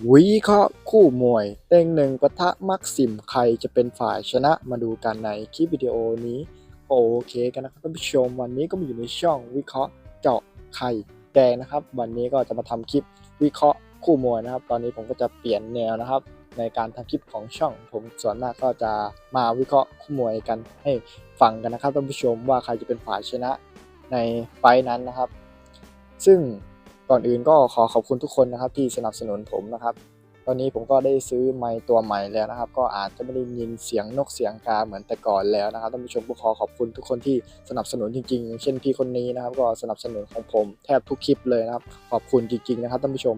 วิเคราะห์คู่มวย เต็งหนึ่งปะทะมักซิมใครจะเป็นฝ่ายชนะมาดูกันในคลิปวิดีโอนี้ โอเคกันนะครับท่านผู้ชมวันนี้ก็มาอยู่ในช่องวิเคราะห์เจาะไข่แดงนะครับ วันนี้ก็จะมาทำคลิปวิเคราะห์คู่มวยนะครับ ตอนนี้ผมก็จะเปลี่ยนแนวนะครับ ในการทำคลิปของช่อง ผมส่วนมากก็จะมาวิเคราะห์คู่มวยกันให้ฟังกันนะครับท่านผู้ชมว่าใครจะเป็นฝ่ายชนะในไฟนั้นนะครับ ซึ่ง ก่อนอื่นก็ขอขอบคุณทุกคนนะครับที่สนับสนุนผมนะครับ ตอนนี้ผมก็ได้ซื้อไมค์ตัวใหม่แล้วนะครับ ก็อาจจะไม่ได้ยินเสียงนกเสียงกาเหมือนแต่ก่อนแล้วนะครับท่านผู้ชมก็ขอขอบคุณทุกคนที่สนับสนุนจริงๆอย่างเช่นพี่คนนี้นะครับ ก็สนับสนุนของผมแทบทุกคลิปเลยนะครับ ขอบคุณจริง ๆ นะครับท่านผู้ชม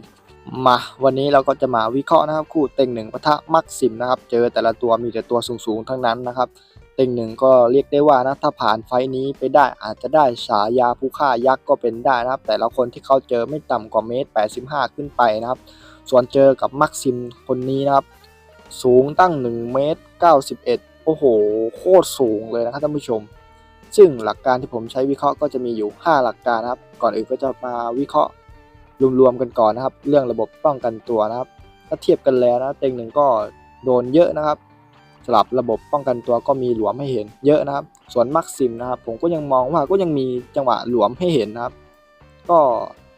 มาวันนี้เราก็จะมาวิเคราะห์นะครับคู่เต็งหนึ่งปะทะมักซิมนะครับ เจอแต่ละตัวมีแต่ตัวสูงๆทั้งนั้นนะครับ เต็งหนึ่งก็เรียกได้ว่านะถ้าผ่านไฟนี้ไปได้อาจจะได้ฉายาผู้ฆ่ายักษ์ก็เป็นได้นะครับ แต่ละคนที่เขาเจอไม่ต่ำกว่าเมตร 85 ขึ้นไปนะครับ ส่วนเจอกับมักซิมคนนี้นะครับ สูงตั้ง 1 เมตร 91 โอ้โห โคตรสูงเลยนะครับท่านผู้ชม ซึ่งหลักการที่ผมใช้วิเคราะห์ก็จะมีอยู่ 5 หลักการนะครับ ก่อนอื่นก็จะมาวิเคราะห์รวมๆกันก่อนนะครับ เรื่องระบบป้องกันตัวนะครับ ถ้าเทียบกันแล้วนะเต็งหนึ่งก็โดนเยอะนะครับ สลับระบบป้องกันตัวก็มีหลวมให้เห็นเยอะนะครับ ส่วนมักซิมนะครับ ผมก็ยังมองว่าก็ยังมีจังหวะหลวมให้เห็นนะครับ ก็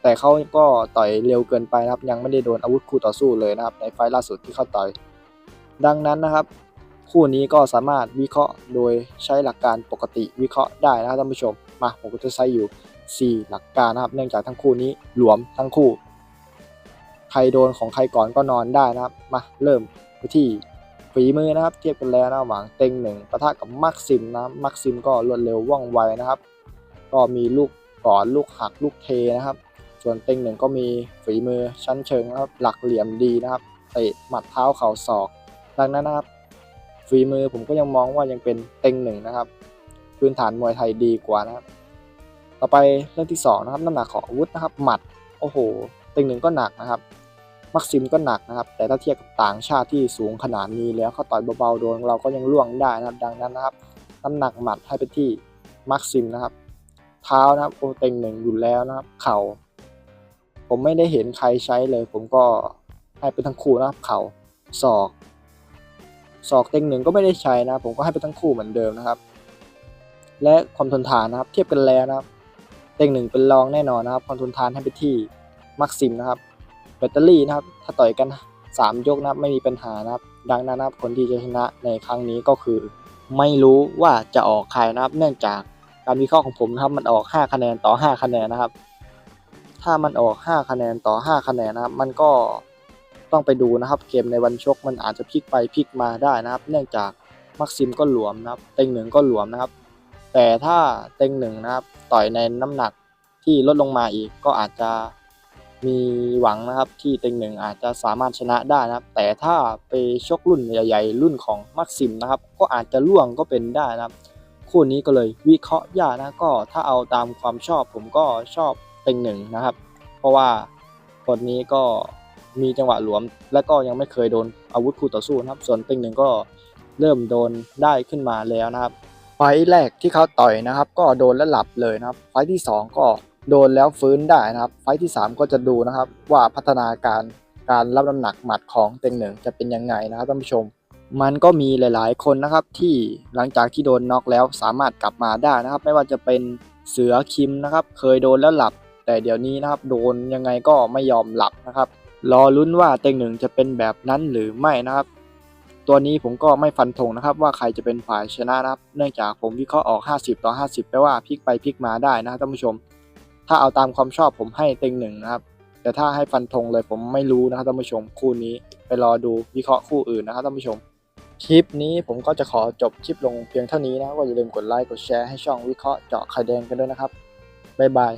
แต่เขาก็ต่อยเร็วเกินไปนะครับ ยังไม่ได้โดนอาวุธคู่ต่อสู้เลยนะครับ ในไฟล์ล่าสุดที่เขาต่อย ดังนั้นนะครับ คู่นี้ก็สามารถวิเคราะห์โดยใช้หลักการปกติวิเคราะห์ได้นะครับท่านผู้ชมมาผมก็จะใช้อยู่ 4 หลักการนะครับ เนื่องจากทั้งคู่นี้หลวมทั้งคู่ ใครโดนของใครก่อนก็นอนได้นะครับ มาเริ่มที่ ฝีมือนะครับ เทียบกันแล้วนะหวังเต็งหนึ่งปะทะกับมักซิมนะมักซิมก็รวดเร็วว่องไวนะครับ ก็มีลูกก่อนลูกหักลูกเทนะครับ ส่วนเต็งหนึ่งก็มีฝีมือชั้นเชิงนะครับ หลักเหลี่ยมดีนะครับเตะหมัดเท้าเข่าศอก ดังนั้นนะครับฝีมือผมก็ยังมองว่ายังเป็นเต็งหนึ่งนะครับพื้นฐานมวยไทยดีกว่านะครับ ต่อไปเรื่องที่สองนะครับน้ำหนักของอาวุธนะครับ หมัด โอ้โห เต็งหนึ่งก็หนักนะครับ มักซิมก็หนักนะครับ แต่ถ้าเทียบกับต่างชาติที่สูงขนาดนี้แล้วเขาต่อยเบาๆโดนเราก็ยังล่วงได้นะครับดังนั้นนะครับ น้ำหนักหมัดให้ไปที่มักซิมนะครับ เท้านะครับโอเต็งหนึ่งอยู่แล้วนะครับ เข่า ผมไม่ได้เห็นใครใช้เลย ผมก็ให้ไปทั้งคู่นะครับ เข่าศอกศอกเต็งหนึ่งก็ไม่ได้ใช้นะครับผมก็ให้ไปทั้งคู่เหมือนเดิมนะครับ และความทนทานนะครับ เทียบกันแล้วนะครับ เต็งหนึ่งเป็นรองแน่นอนนะครับ ความทนทานให้ไปที่มักซิมนะครับ แบตเตอรี่นะครับ ถ้าต่อยกัน 3 ยกนะครับไม่มีปัญหานะครับ ดังนั้นนะครับคนที่จะชนะในครั้งนี้ก็คือ ไม่รู้ว่าจะออกใครนะครับ เนื่องจากการวิเคราะห์ของผมนะครับ มันออก 5 คะแนนต่อ 5 คะแนนนะครับ ถ้ามันออก 5 คะแนนต่อ 5 คะแนนนะครับ มันก็ต้องไปดูนะครับ เกมในวันชกมันอาจจะพลิกไปพลิกมาได้นะครับ เนื่องจากมักซิมก็หลวมนะครับ เต็งหนึ่งก็หลวมนะครับ แต่ถ้าเต็งหนึ่งนะครับ ต่อยในน้ำหนักที่ลดลงมาอีกก็อาจจะ มีหวังนะครับที่เต็งหนึ่งอาจจะสามารถชนะได้นะครับ แต่ถ้าไปชกรุ่นใหญ่ๆ รุ่นของมักซิมนะครับ ก็อาจจะล่วงก็เป็นได้นะครับ คู่นี้ก็เลยวิเคราะห์ยากนะก็ถ้าเอาตามความชอบผมก็ชอบเต็งหนึ่งนะครับ เพราะว่าคนนี้ก็มีจังหวะหลวม และก็ยังไม่เคยโดนอาวุธคู่ต่อสู้นะครับ ส่วนเต็งหนึ่งก็เริ่มโดนได้ขึ้นมาแล้วนะครับ ไฟแรกที่เขาต่อยนะครับ ก็โดนแล้วหลับเลยนะครับ ไฟที่ 2 ก็ โดนแล้วฟื้นได้นะครับ ไฟที่ 3 ก็จะดูนะครับว่าพัฒนาการการรับน้ำหนักหมัดของเต็งหนึ่งจะเป็นยังไงนะครับท่านผู้ชม มันก็มีหลาย ๆ คนนะครับที่หลังจากที่โดนน็อกแล้วสามารถกลับมาได้นะครับ ไม่ว่าจะเป็นเสือคิมนะครับ เคยโดนแล้วหลับ แต่เดี๋ยวนี้นะครับ โดนยังไงก็ไม่ยอมหลับนะครับรอลุ้นว่าเต็งหนึ่งจะเป็นแบบนั้นหรือไม่นะครับ ตัวนี้ผมก็ไม่ฟันธงนะครับ ว่าใครจะเป็นฝ่ายชนะนะครับ เนื่องจากผมวิเคราะห์ออก 50 ต่อ 50แปลว่าพลิกไปพลิกมาได้นะครับท่านผู้ชม ถ้าเอาตามความชอบผมให้เต็งหนึ่งนะครับ แต่ถ้าให้ฟันธงเลยผมไม่รู้นะครับท่านผู้ชมคู่นี้ไปรอดูวิเคราะห์คู่อื่นนะครับท่านผู้ชม คลิปนี้ผมก็จะขอจบคลิปลงเพียงเท่านี้นะก็อย่าลืมกดไลค์กดแชร์ให้ช่องวิเคราะห์เจาะไข่แดงกันด้วยนะครับบ๊ายบาย